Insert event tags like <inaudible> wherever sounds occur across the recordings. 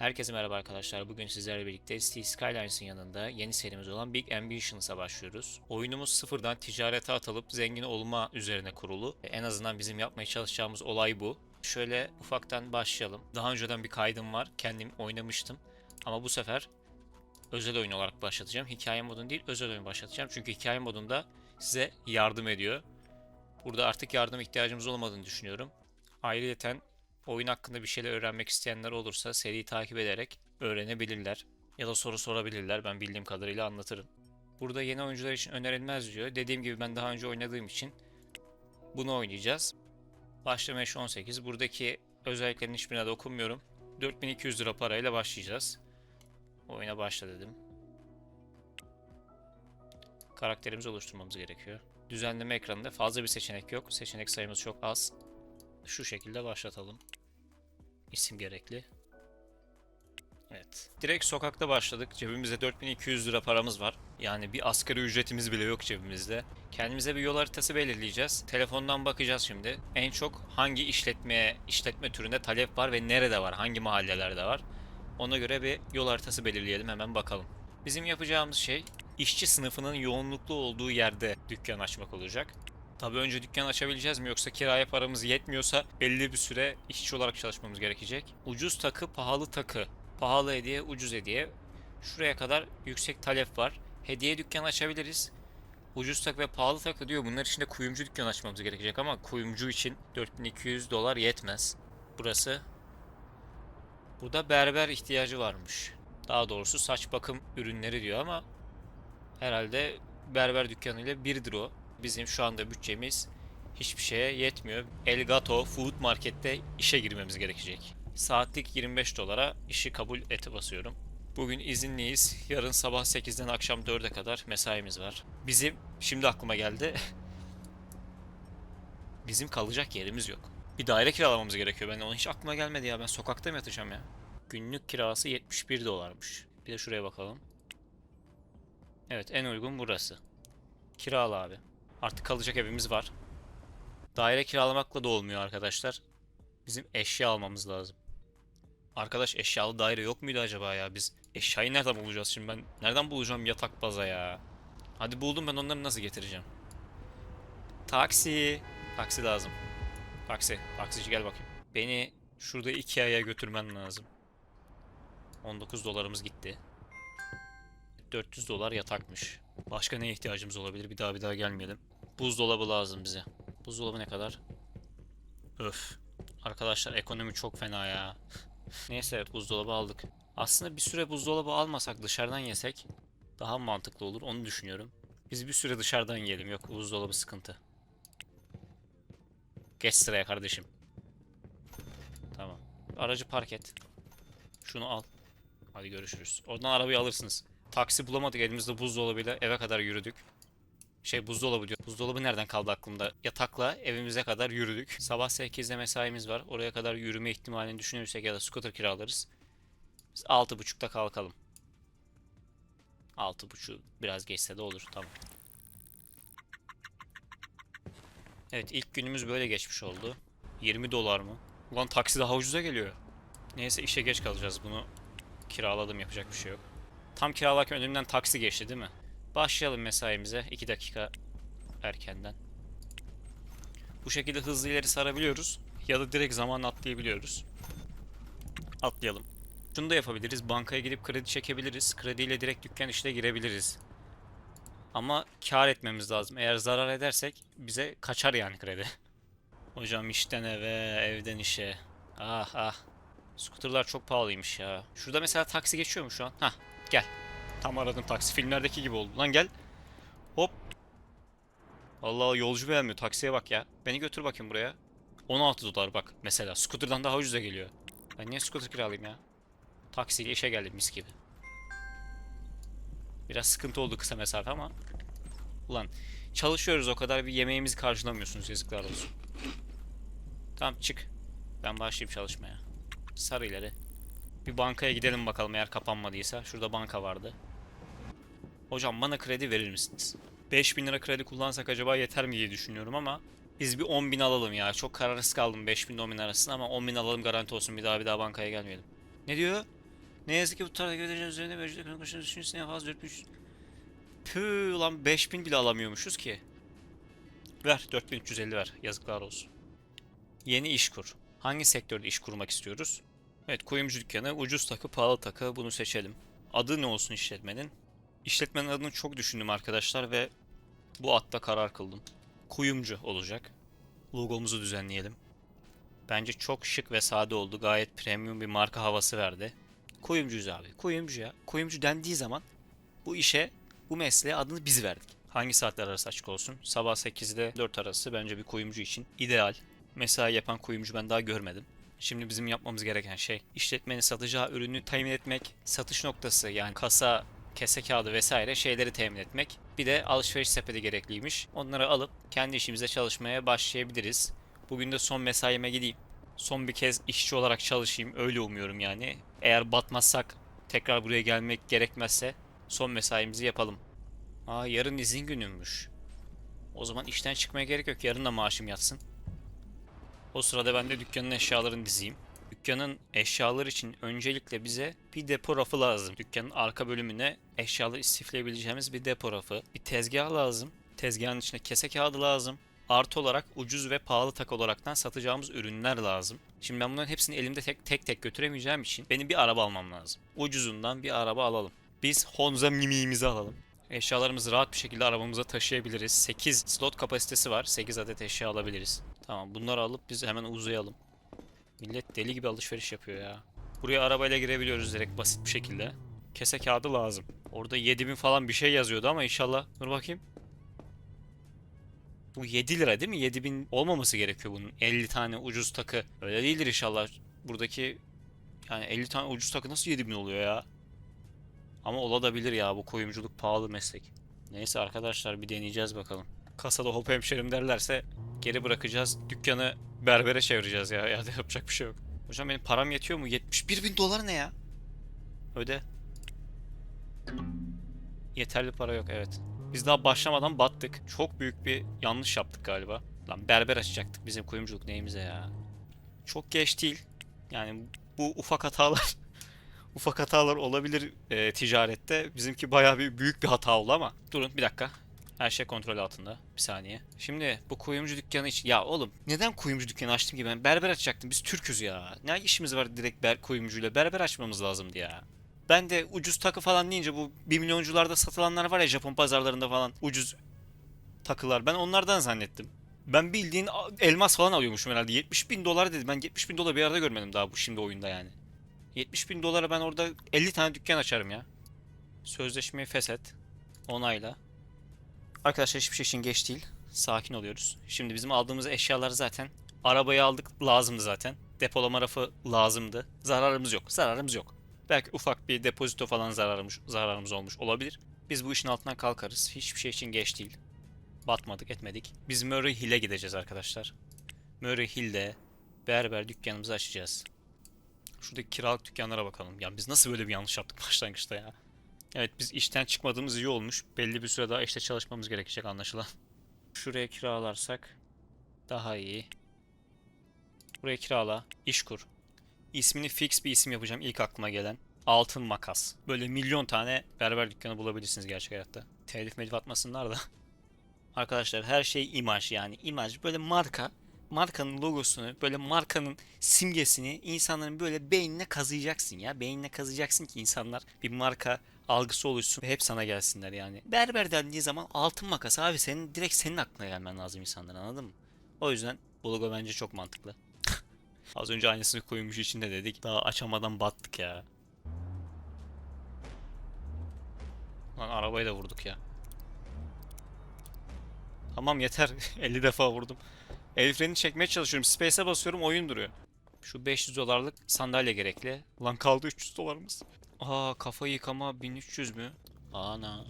Herkese merhaba arkadaşlar. Bugün sizlerle birlikte City Skylines'ın yanında yeni serimiz olan Big Ambitions'a başlıyoruz. Oyunumuz sıfırdan ticarete atılıp zengin olma üzerine kurulu. En azından bizim yapmaya çalışacağımız olay bu. Şöyle ufaktan başlayalım. Daha önceden bir kaydım var. Kendim oynamıştım. Ama bu sefer özel oyun olarak başlatacağım. Hikaye modunu değil, özel oyun başlatacağım. Çünkü hikaye modunda size yardım ediyor. Burada artık yardım ihtiyacımız olmadığını düşünüyorum. Ayrıyeten oyun hakkında bir şeyler öğrenmek isteyenler olursa seriyi takip ederek öğrenebilirler. Ya da soru sorabilirler. Ben bildiğim kadarıyla anlatırım. Burada yeni oyuncular için önerilmez diyor. Dediğim gibi ben daha önce oynadığım için bunu oynayacağız. Başlama yaşı 18. Buradaki özelliklerin hiçbirine dokunmuyorum. 4200 lira parayla başlayacağız. Oyuna başla dedim. Karakterimizi oluşturmamız gerekiyor. Düzenleme ekranında fazla bir seçenek yok. Seçenek sayımız çok az. Şu şekilde başlatalım. İsim gerekli. Evet. Direkt sokakta başladık. Cebimizde 4200 lira paramız var. Yani bir asgari ücretimiz bile yok cebimizde. Kendimize bir yol haritası belirleyeceğiz. Telefondan bakacağız şimdi. En çok hangi işletmeye, işletme türünde talep var ve nerede var, hangi mahallelerde var. Ona göre bir yol haritası belirleyelim hemen bakalım. Bizim yapacağımız şey işçi sınıfının yoğunluklu olduğu yerde dükkan açmak olacak. Tabii önce dükkan açabileceğiz mi yoksa kiraya paramız yetmiyorsa belli bir süre işçi olarak çalışmamız gerekecek. Ucuz takı, pahalı takı. Pahalı hediye, ucuz hediye. Şuraya kadar yüksek talep var. Hediye dükkan açabiliriz. Ucuz takı ve pahalı takı diyor. Bunlar için de kuyumcu dükkan açmamız gerekecek ama kuyumcu için 4200 dolar yetmez. Burası. Burada berber ihtiyacı varmış. Daha doğrusu saç bakım ürünleri diyor ama herhalde berber dükkanı ile birdir o. Bizim şu anda bütçemiz hiçbir şeye yetmiyor. Elgato Food Market'te işe girmemiz gerekecek. Saatlik 25 dolara işi kabul eti basıyorum. Bugün izinliyiz. Yarın sabah 8'den akşam 4'e kadar mesaimiz var. Bizim, şimdi aklıma geldi. <laughs> Bizim kalacak yerimiz yok. Bir daire kiralamamız gerekiyor. Ben onu hiç aklıma gelmedi ya. Ben sokakta mı yatacağım ya? Günlük kirası 71 dolarmış. Bir de şuraya bakalım. Evet en uygun burası. Kiralı abi. Artık kalacak evimiz var. Daire kiralamakla da olmuyor arkadaşlar. Bizim eşya almamız lazım. Arkadaş eşyalı daire yok muydu acaba ya? Biz eşyayı nereden bulacağız şimdi ben? Nereden bulacağım yatak baza ya? Hadi buldum ben onları nasıl getireceğim? Taksi. Taksi lazım. Taksi. Taksici gel bakayım. Beni şurada Ikea'ya götürmen lazım. 19 dolarımız gitti. 400 dolar yatakmış. Başka neye ihtiyacımız olabilir? Bir daha bir daha gelmeyelim. Buzdolabı lazım bize. Buzdolabı ne kadar? Öf. Arkadaşlar ekonomi çok fena ya. Neyse evet buzdolabı aldık. Aslında bir süre buzdolabı almasak dışarıdan yesek daha mantıklı olur onu düşünüyorum. Biz bir süre dışarıdan yiyelim. Yok buzdolabı sıkıntı. Geç sıraya kardeşim. Tamam. Aracı park et. Şunu al. Hadi görüşürüz. Oradan arabayı alırsınız. Taksi bulamadık elimizde buzdolabıyla eve kadar yürüdük. Şey buzdolabı diyor. Buzdolabı nereden kaldı aklımda? Yatakla evimize kadar yürüdük. Sabah 8'de mesaimiz var. Oraya kadar yürüme ihtimalini düşünürsek ya da scooter kiralarız. Biz 6.30'da kalkalım. 6.30 biraz geçse de olur tamam. Evet ilk günümüz böyle geçmiş oldu. 20 dolar mı? Ulan taksi daha ucuza geliyor. Neyse işe geç kalacağız bunu. Kiraladım yapacak bir şey yok. Tam kiralarken önümden taksi geçti değil mi? Başlayalım mesaimize 2 dakika erkenden. Bu şekilde hızlı ileri sarabiliyoruz ya da direkt zaman atlayabiliyoruz. Atlayalım. Şunu da yapabiliriz. Bankaya gidip kredi çekebiliriz. Krediyle direkt dükkan işine girebiliriz. Ama kar etmemiz lazım. Eğer zarar edersek bize kaçar yani kredi. <laughs> Hocam işten eve, evden işe. Ah ah. Scooterlar çok pahalıymış ya. Şurada mesela taksi geçiyor mu şu an? Hah gel. Tam aradım taksi. Filmlerdeki gibi oldu. Lan gel. Hop. Allah yolcu beğenmiyor. Taksiye bak ya. Beni götür bakayım buraya. 16 dolar bak mesela. Scooter'dan daha ucuza geliyor. Ben niye scooter kiralayayım ya? Taksiyle işe geldim mis gibi. Biraz sıkıntı oldu kısa mesafe ama. Ulan çalışıyoruz o kadar bir yemeğimizi karşılamıyorsunuz yazıklar olsun. Tamam çık. Ben başlayayım çalışmaya. Sarı ileri. Bir bankaya gidelim bakalım eğer kapanmadıysa. Şurada banka vardı. Hocam bana kredi verir misiniz? 5000 lira kredi kullansak acaba yeter mi diye düşünüyorum ama biz bir 10.000 alalım ya. Çok kararsız kaldım 5000 ile 10.000 arasında ama 10.000 alalım garanti olsun bir daha bir daha bankaya gelmeyelim. Ne diyor? Ne yazık ki bu tarz göstericilerin üzerinde mevcut ekonomik koşulların düşüncesine en fazla 4300... Püh lan 5000 bile alamıyormuşuz ki. Ver 4350 ver. Yazıklar olsun. Yeni iş kur. Hangi sektörde iş kurmak istiyoruz? Evet kuyumcu dükkanı, ucuz takı, pahalı takı bunu seçelim. Adı ne olsun işletmenin? İşletmenin adını çok düşündüm arkadaşlar ve bu atta karar kıldım. Kuyumcu olacak. Logomuzu düzenleyelim. Bence çok şık ve sade oldu. Gayet premium bir marka havası verdi. Kuyumcuyuz abi. Kuyumcu ya. Kuyumcu dendiği zaman bu işe, bu mesleğe adını biz verdik. Hangi saatler arası açık olsun? Sabah 8 ile 4 arası bence bir kuyumcu için ideal. Mesai yapan kuyumcu ben daha görmedim. Şimdi bizim yapmamız gereken şey işletmenin satacağı ürünü temin etmek, satış noktası yani kasa, kese kağıdı vesaire şeyleri temin etmek. Bir de alışveriş sepeti gerekliymiş. Onları alıp kendi işimize çalışmaya başlayabiliriz. Bugün de son mesaime gideyim. Son bir kez işçi olarak çalışayım. Öyle umuyorum yani. Eğer batmazsak tekrar buraya gelmek gerekmezse son mesaimizi yapalım. Aa yarın izin günümmüş. O zaman işten çıkmaya gerek yok. Yarın da maaşım yatsın. O sırada ben de dükkanın eşyalarını dizeyim. Dükkanın eşyalar için öncelikle bize bir depo rafı lazım. Dükkanın arka bölümüne eşyaları istifleyebileceğimiz bir depo rafı. Bir tezgah lazım. Tezgahın içine kese kağıdı lazım. Artı olarak ucuz ve pahalı tak olaraktan satacağımız ürünler lazım. Şimdi ben bunların hepsini elimde tek tek, tek götüremeyeceğim için benim bir araba almam lazım. Ucuzundan bir araba alalım. Biz Honza Mimi'mizi alalım. Eşyalarımızı rahat bir şekilde arabamıza taşıyabiliriz. 8 slot kapasitesi var. 8 adet eşya alabiliriz. Tamam bunları alıp biz hemen uzayalım. Millet deli gibi alışveriş yapıyor ya. Buraya arabayla girebiliyoruz direkt basit bir şekilde. Kese kağıdı lazım. Orada 7000 falan bir şey yazıyordu ama inşallah. Dur bakayım. Bu 7 lira değil mi? 7000 olmaması gerekiyor bunun. 50 tane ucuz takı. Öyle değildir inşallah. Buradaki yani 50 tane ucuz takı nasıl 7000 oluyor ya? Ama olabilir ya bu kuyumculuk pahalı meslek. Neyse arkadaşlar bir deneyeceğiz bakalım. Kasada hop hemşerim derlerse geri bırakacağız. Dükkanı berbere çevireceğiz ya. Ya da <laughs> yapacak bir şey yok. Hocam benim param yetiyor mu? 71 bin dolar ne ya? Öde. Yeterli para yok evet. Biz daha başlamadan battık. Çok büyük bir yanlış yaptık galiba. Lan berber açacaktık bizim kuyumculuk neyimize ya. Çok geç değil. Yani bu ufak hatalar <laughs> ufak hatalar olabilir e, ticarette. Bizimki bayağı bir büyük bir hata oldu ama. Durun bir dakika. Her şey kontrol altında. Bir saniye. Şimdi bu kuyumcu dükkanı için... Ya oğlum neden kuyumcu dükkanı açtım ki ben? Berber açacaktım. Biz Türk'üz ya. Ne işimiz var direkt ber kuyumcuyla? Berber açmamız lazımdı ya. Ben de ucuz takı falan deyince bu 1 milyoncularda satılanlar var ya Japon pazarlarında falan ucuz takılar. Ben onlardan zannettim. Ben bildiğin elmas falan alıyormuşum herhalde. 70 bin dolar dedi. Ben 70 bin dolar bir arada görmedim daha bu şimdi oyunda yani. 70 bin dolara ben orada 50 tane dükkan açarım ya. Sözleşmeyi feshet. Onayla. Arkadaşlar hiçbir şey için geç değil. Sakin oluyoruz. Şimdi bizim aldığımız eşyalar zaten. Arabayı aldık lazımdı zaten. Depolama rafı lazımdı. Zararımız yok. Zararımız yok. Belki ufak bir depozito falan zararımız, zararımız olmuş olabilir. Biz bu işin altından kalkarız. Hiçbir şey için geç değil. Batmadık etmedik. Biz Murray Hill'e gideceğiz arkadaşlar. Murray Hill'de berber dükkanımızı açacağız. Şuradaki kiralık dükkanlara bakalım. Ya biz nasıl böyle bir yanlış yaptık <laughs> başlangıçta ya. Evet biz işten çıkmadığımız iyi olmuş. Belli bir süre daha işte çalışmamız gerekecek anlaşılan. Şuraya kiralarsak daha iyi. Buraya kirala, iş kur. İsmini fix bir isim yapacağım ilk aklıma gelen. Altın makas. Böyle milyon tane berber dükkanı bulabilirsiniz gerçek hayatta. Telif melif atmasınlar da. <laughs> Arkadaşlar her şey imaj yani imaj böyle marka markanın logosunu böyle markanın simgesini insanların böyle beynine kazıyacaksın ya. Beynine kazıyacaksın ki insanlar bir marka algısı oluşsun hep sana gelsinler yani. Berber dendiği zaman altın makas abi senin direkt senin aklına gelmen lazım insanların anladın mı? O yüzden bu logo bence çok mantıklı. <laughs> Az önce aynısını koymuş içinde dedik. Daha açamadan battık ya. Lan arabayı da vurduk ya. Tamam yeter. <laughs> 50 defa vurdum. El freni çekmeye çalışıyorum. Space'e basıyorum oyun duruyor. Şu 500 dolarlık sandalye gerekli. Lan kaldı 300 dolarımız. Aa kafa yıkama 1300 mü? Ana.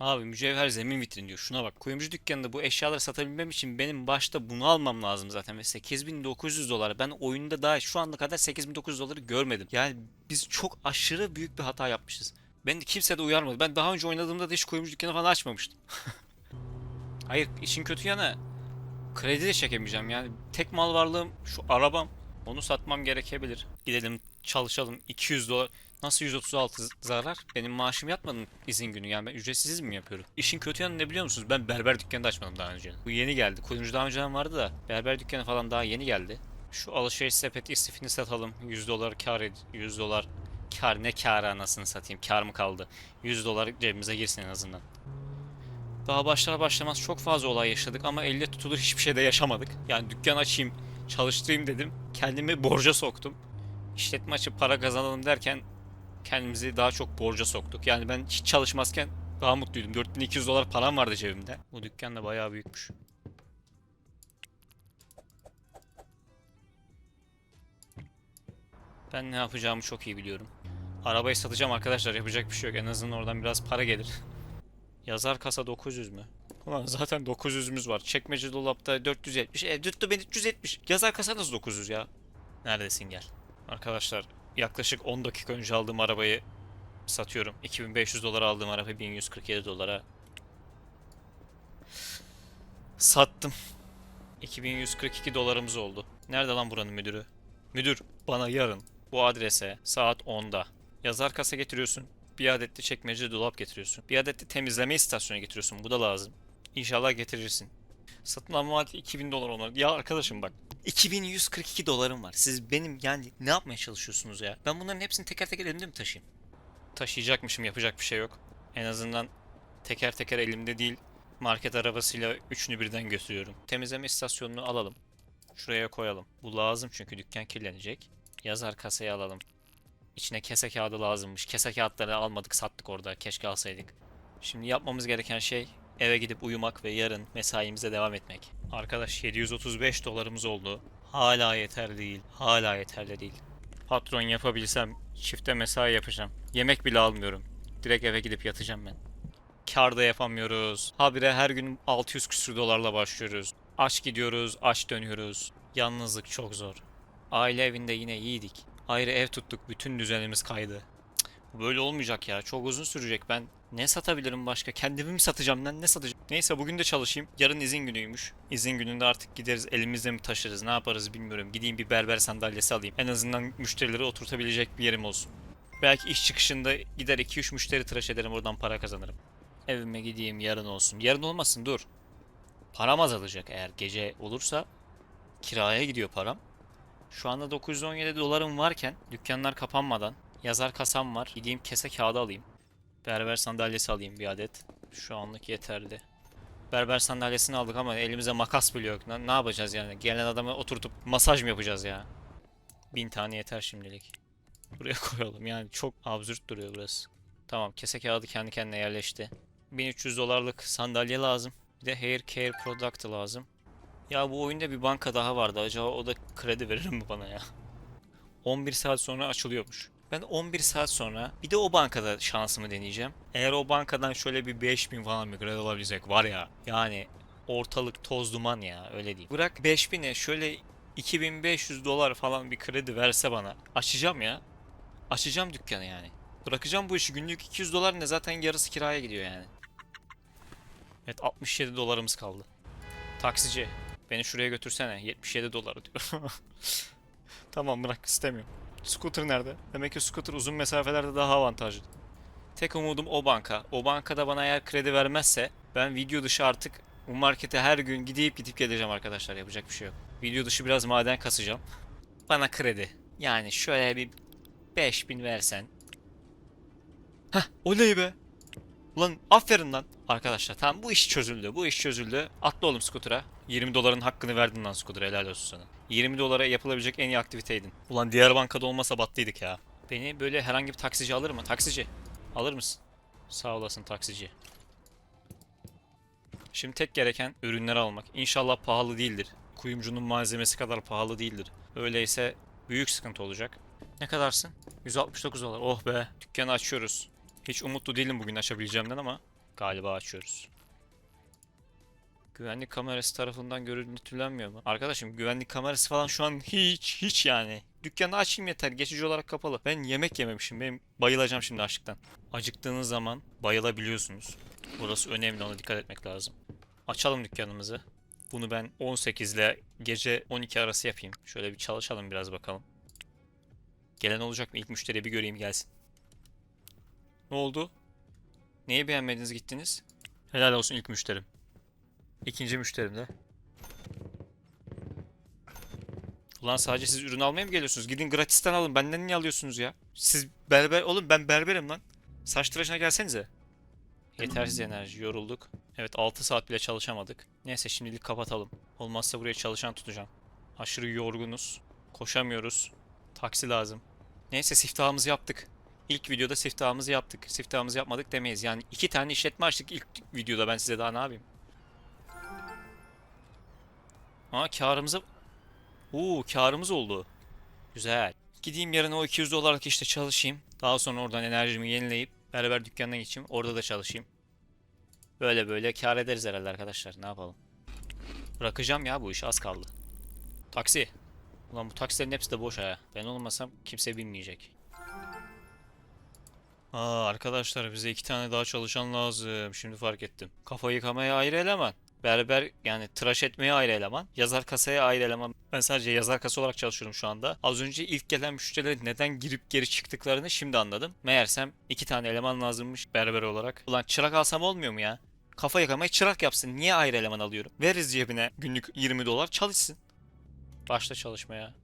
Abi mücevher zemin vitrin diyor. Şuna bak. Kuyumcu dükkanında bu eşyaları satabilmem için benim başta bunu almam lazım zaten. Ve 8900 dolar. Ben oyunda daha şu anda kadar 8900 doları görmedim. Yani biz çok aşırı büyük bir hata yapmışız. Ben de kimse de uyarmadı. Ben daha önce oynadığımda da hiç kuyumcu dükkanı falan açmamıştım. <laughs> Hayır işin kötü yanı kredi de çekemeyeceğim. Yani tek mal varlığım şu arabam. Onu satmam gerekebilir. Gidelim çalışalım 200 dolar. Nasıl 136 z- zarar? Benim maaşım yatmadı izin günü yani ben ücretsiz mi yapıyorum? İşin kötü yanı ne biliyor musunuz? Ben berber dükkanı da açmadım daha önce. Bu yeni geldi. Kuyumcu daha önceden vardı da berber dükkanı falan daha yeni geldi. Şu alışveriş sepeti istifini satalım. 100 dolar kar ed 100 dolar kar ne kar anasını satayım. Kar mı kaldı? 100 dolar cebimize girsin en azından. Daha başlar başlamaz çok fazla olay yaşadık ama elle tutulur hiçbir şey de yaşamadık. Yani dükkan açayım, çalıştırayım dedim. Kendimi borca soktum. İşletme açıp para kazanalım derken kendimizi daha çok borca soktuk. Yani ben hiç çalışmazken daha mutluydum. 4200 dolar param vardı cebimde. Bu dükkan da bayağı büyükmüş. Ben ne yapacağımı çok iyi biliyorum. Arabayı satacağım arkadaşlar yapacak bir şey yok. En azından oradan biraz para gelir. <laughs> Yazar kasa 900 mü? Ulan zaten 900'ümüz var. Çekmece dolapta 470. E tuttu beni 370. Yazar kasa nasıl 900 ya? Neredesin gel. Arkadaşlar yaklaşık 10 dakika önce aldığım arabayı satıyorum. 2500 dolara aldığım arabayı 1147 dolara sattım. 2142 dolarımız oldu. Nerede lan buranın müdürü? Müdür bana yarın bu adrese saat 10'da yazar kasa getiriyorsun. Bir adet de çekmece dolap getiriyorsun. Bir adet de temizleme istasyonu getiriyorsun. Bu da lazım. İnşallah getirirsin. Satın alma maliyeti 2000 dolar onlar. Ya arkadaşım bak 2142 dolarım var. Siz benim yani ne yapmaya çalışıyorsunuz ya? Ben bunların hepsini teker teker elimde mi taşıyayım? Taşıyacakmışım yapacak bir şey yok. En azından teker teker elimde değil market arabasıyla üçünü birden götürüyorum. Temizleme istasyonunu alalım. Şuraya koyalım. Bu lazım çünkü dükkan kirlenecek. Yazar kasayı alalım. İçine kese kağıdı lazımmış. Kese kağıtları almadık sattık orada. Keşke alsaydık. Şimdi yapmamız gereken şey eve gidip uyumak ve yarın mesaimize devam etmek. Arkadaş 735 dolarımız oldu. Hala yeterli değil. Hala yeterli değil. Patron yapabilsem çifte mesai yapacağım. Yemek bile almıyorum. Direkt eve gidip yatacağım ben. Kar da yapamıyoruz. Habire her gün 600 küsür dolarla başlıyoruz. Aç gidiyoruz, aç dönüyoruz. Yalnızlık çok zor. Aile evinde yine iyiydik. Ayrı ev tuttuk, bütün düzenimiz kaydı. Cık, böyle olmayacak ya. Çok uzun sürecek. Ben ne satabilirim başka? Kendimi mi satacağım lan? Ne satacağım? Neyse bugün de çalışayım. Yarın izin günüymüş. İzin gününde artık gideriz elimizde mi taşırız ne yaparız bilmiyorum. Gideyim bir berber sandalyesi alayım. En azından müşterileri oturtabilecek bir yerim olsun. Belki iş çıkışında gider 2-3 müşteri tıraş ederim oradan para kazanırım. Evime gideyim yarın olsun. Yarın olmasın dur. Param azalacak eğer gece olursa kiraya gidiyor param. Şu anda 917 dolarım varken dükkanlar kapanmadan yazar kasam var. Gideyim kese kağıdı alayım. Berber sandalyesi alayım bir adet. Şu anlık yeterli. Berber sandalyesini aldık ama elimize makas bile yok. Ne, ne yapacağız yani? Gelen adamı oturtup masaj mı yapacağız ya? Bin tane yeter şimdilik. Buraya <laughs> koyalım yani çok absürt duruyor burası. Tamam kese kağıdı kendi kendine yerleşti. 1300 dolarlık sandalye lazım. Bir de hair care product lazım. Ya bu oyunda bir banka daha vardı. Acaba o da kredi verir mi bana ya? <laughs> 11 saat sonra açılıyormuş. Ben 11 saat sonra bir de o bankada şansımı deneyeceğim. Eğer o bankadan şöyle bir 5000 falan bir kredi alabilecek var ya. Yani ortalık toz duman ya öyle değil. Bırak 5000'e şöyle 2500 dolar falan bir kredi verse bana. Açacağım ya. Açacağım dükkanı yani. Bırakacağım bu işi. Günlük 200 dolar ne zaten yarısı kiraya gidiyor yani. Evet 67 dolarımız kaldı. Taksici beni şuraya götürsene. 77 dolar diyor. <laughs> tamam bırak istemiyorum. Scooter nerede? Demek ki scooter uzun mesafelerde daha avantajlı. Tek umudum o banka. O bankada bana eğer kredi vermezse ben video dışı artık bu markete her gün gidip gidip geleceğim arkadaşlar. Yapacak bir şey yok. Video dışı biraz maden kasacağım. Bana kredi. Yani şöyle bir 5000 versen. Heh oley be. Ulan aferin lan. Arkadaşlar tamam bu iş çözüldü. Bu iş çözüldü. Atla oğlum skutura. 20 doların hakkını verdin lan skutura helal olsun sana. 20 dolara yapılabilecek en iyi aktiviteydin. Ulan diğer bankada olmasa battıydık ya. Beni böyle herhangi bir taksici alır mı? Taksici. Alır mısın? Sağ olasın taksici. Şimdi tek gereken ürünleri almak. İnşallah pahalı değildir. Kuyumcunun malzemesi kadar pahalı değildir. Öyleyse büyük sıkıntı olacak. Ne kadarsın? 169 dolar. Oh be. Dükkanı açıyoruz. Hiç umutlu değilim bugün açabileceğimden ama galiba açıyoruz. Güvenlik kamerası tarafından görüntülenmiyor mu? Arkadaşım güvenlik kamerası falan şu an hiç hiç yani. Dükkanı açayım yeter. Geçici olarak kapalı. Ben yemek yememişim. Benim bayılacağım şimdi açlıktan. Acıktığınız zaman bayılabiliyorsunuz. Burası önemli ona dikkat etmek lazım. Açalım dükkanımızı. Bunu ben 18 ile gece 12 arası yapayım. Şöyle bir çalışalım biraz bakalım. Gelen olacak mı? İlk müşteriyi bir göreyim gelsin. Ne oldu? Neyi beğenmediniz gittiniz? Helal olsun ilk müşterim. İkinci müşterim de. Ulan sadece siz ürün almaya mı geliyorsunuz? Gidin gratisten alın. Benden niye alıyorsunuz ya? Siz berber... Oğlum ben berberim lan. Saç tıraşına gelsenize. Yetersiz enerji. Yorulduk. Evet 6 saat bile çalışamadık. Neyse şimdilik kapatalım. Olmazsa buraya çalışan tutacağım. Aşırı yorgunuz. Koşamıyoruz. Taksi lazım. Neyse siftahımızı yaptık. İlk videoda siftahımızı yaptık. Siftahımızı yapmadık demeyiz. Yani iki tane işletme açtık ilk videoda ben size daha ne yapayım? Aa karımızı... Oo karımız oldu. Güzel. Gideyim yarın o 200 dolarlık işte çalışayım. Daha sonra oradan enerjimi yenileyip beraber dükkanına geçeyim. Orada da çalışayım. Böyle böyle kar ederiz herhalde arkadaşlar. Ne yapalım? Bırakacağım ya bu iş az kaldı. Taksi. Ulan bu taksilerin hepsi de boş ha. Ben olmasam kimse binmeyecek. Aa arkadaşlar bize iki tane daha çalışan lazım. Şimdi fark ettim. Kafa yıkamaya ayrı eleman. Berber yani tıraş etmeye ayrı eleman. Yazar kasaya ayrı eleman. Ben sadece yazar kasa olarak çalışıyorum şu anda. Az önce ilk gelen müşterilerin neden girip geri çıktıklarını şimdi anladım. Meğersem iki tane eleman lazımmış berber olarak. Ulan çırak alsam olmuyor mu ya? Kafa yıkamayı çırak yapsın. Niye ayrı eleman alıyorum? Veririz cebine günlük 20 dolar çalışsın. Başla çalışmaya.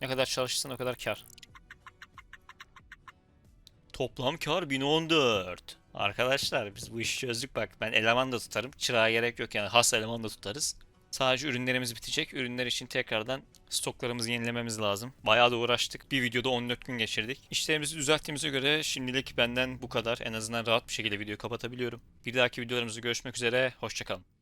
Ne kadar çalışırsan o kadar kar. Toplam kar 1014. Arkadaşlar biz bu işi çözdük bak. Ben eleman da tutarım. Çırağa gerek yok yani has eleman da tutarız. Sadece ürünlerimiz bitecek. Ürünler için tekrardan stoklarımızı yenilememiz lazım. Bayağı da uğraştık. Bir videoda 14 gün geçirdik. İşlerimizi düzelttiğimize göre şimdilik benden bu kadar. En azından rahat bir şekilde videoyu kapatabiliyorum. Bir dahaki videolarımızda görüşmek üzere. Hoşçakalın.